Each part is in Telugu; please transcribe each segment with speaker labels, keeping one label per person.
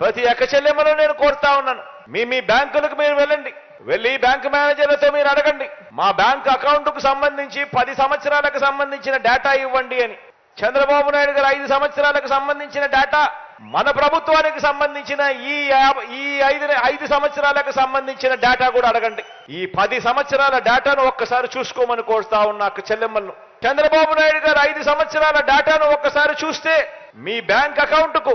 Speaker 1: ప్రతి అక్క నేను కోరుతా ఉన్నాను. మీ మీ బ్యాంకులకు మీరు వెళ్ళండి. వెళ్ళి బ్యాంక్ మేనేజర్లతో మీరు అడగండి. మా బ్యాంక్ అకౌంట్కు సంబంధించి పది సంవత్సరాలకు సంబంధించిన డేటా ఇవ్వండి అని. చంద్రబాబు నాయుడు గారు ఐదు సంవత్సరాలకు సంబంధించిన డేటా మన ప్రభుత్వానికి సంబంధించిన ఈ ఈ ఐదు ఐదు సంవత్సరాలకు సంబంధించిన డేటా కూడా అడగండి. ఈ పది సంవత్సరాల డేటాను ఒక్కసారి చూసుకోమని కోరుతా ఉన్నా అక్క చెల్లెమ్మలను. చంద్రబాబు నాయుడు గారు ఐదు సంవత్సరాల డేటాను ఒక్కసారి చూస్తే మీ బ్యాంక్ అకౌంట్కు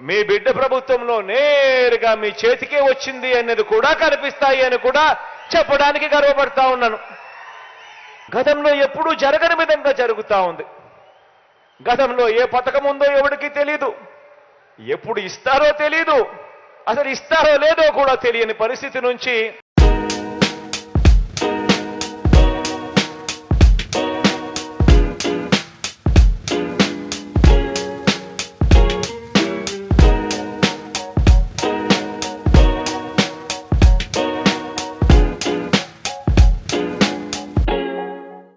Speaker 1: మీ బిడ్డ ప్రభుత్వంలో నేరుగా మీ చేతికే వచ్చింది అనేది కూడా కనిపిస్తాయి అని కూడా చెప్పడానికి గర్వపడతా ఉన్నాను. గతంలో ఎప్పుడూ జరగని విధంగా జరుగుతా ఉంది. గతంలో ఏ పథకం ఉందో ఎవడికి తెలీదు. ఎప్పుడు ఇస్తారో తెలీదు. అసలు ఇస్తారో లేదో కూడా తెలియని పరిస్థితి నుంచి